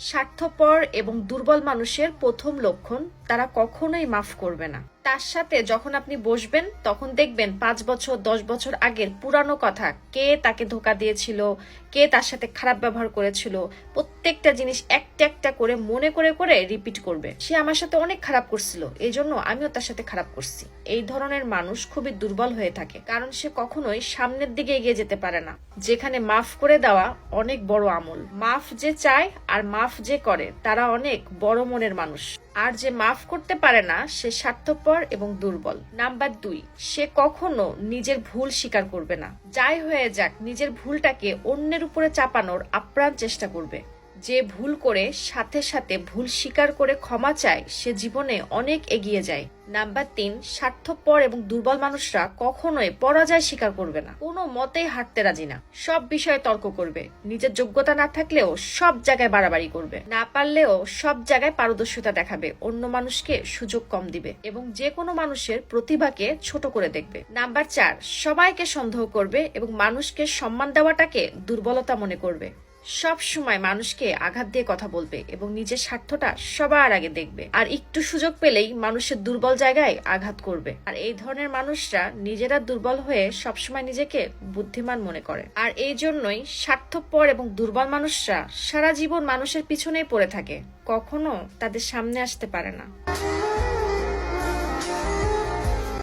স্বার্থপর এবং দুর্বল মানুষের প্রথম লক্ষণ তারা কখনোই মাফ করবে না। তার সাথে যখন আপনি বসবেন, তখন দেখবেন পাঁচ বছর, দশ বছর আগের পুরানো কথা, কে তাকে ধোকা দিয়েছিল, কে তার সাথে খারাপ ব্যবহার করেছিল, প্রত্যেকটা জিনিস একটা একটা করে মনে করে করে রিপিট করবে। সে আমার সাথে অনেক খারাপ করছিল, এই জন্য আমিও তার সাথে খারাপ করছি। এই ধরনের মানুষ খুবই দুর্বল হয়ে থাকে, কারণ সে কখনোই সামনের দিকে এগিয়ে যেতে পারে না। যেখানে মাফ করে দেওয়া অনেক বড় আমল। মাফ যে চায় আর মাফ যে করে, তারা অনেক বড় মনের মানুষ। আর যে মাফ করতে পারে না, সে স্বার্থপর এবং দুর্বল। নাম্বার দুই, সে কখনো নিজের ভুল স্বীকার করবে না। যাই হয়ে যাক, নিজের ভুলটাকে অন্যের উপরে চাপানোর আপ্রাণ চেষ্টা করবে। যে ভুল করে সাথে সাথে ভুল স্বীকার করে ক্ষমা চায়, সে জীবনে অনেক এগিয়ে যায়। নাম্বার তিন, স্বার্থপর এবং দুর্বল মানুষরা কখনোই পরাজয় স্বীকার করবে না। কোনো মতেই হাঁটতে রাজি না। সব বিষয়ে তর্ক করবে। নিজের যোগ্যতা না থাকলেও সব জায়গায় বাড়াবাড়ি করবে। না পারলেও সব জায়গায় পারদর্শিতা দেখাবে। অন্য মানুষকে সুযোগ কম দিবে এবং যে কোনো মানুষের প্রতিভাকে ছোট করে দেখবে। নাম্বার চার, সবাইকে সন্দেহ করবে এবং মানুষকে সম্মান দেওয়াটাকে দুর্বলতা মনে করবে। সব সময় মানুষকে আঘাত দিয়ে কথা বলবে এবং নিজের স্বার্থটা সবার আগে দেখবে। আর একটু সুযোগ পেলেই মানুষের দুর্বল জায়গায় আঘাত করবে। আর এই ধরনের মানুষরা নিজেরা দুর্বল হয়ে সবসময় নিজেকে বুদ্ধিমান মনে করে। আর এই জন্যই স্বার্থপর এবং দুর্বল মানুষরা সারা জীবন মানুষের পিছনেই পড়ে থাকে। কখনো তাদের সামনে আসতে পারে না।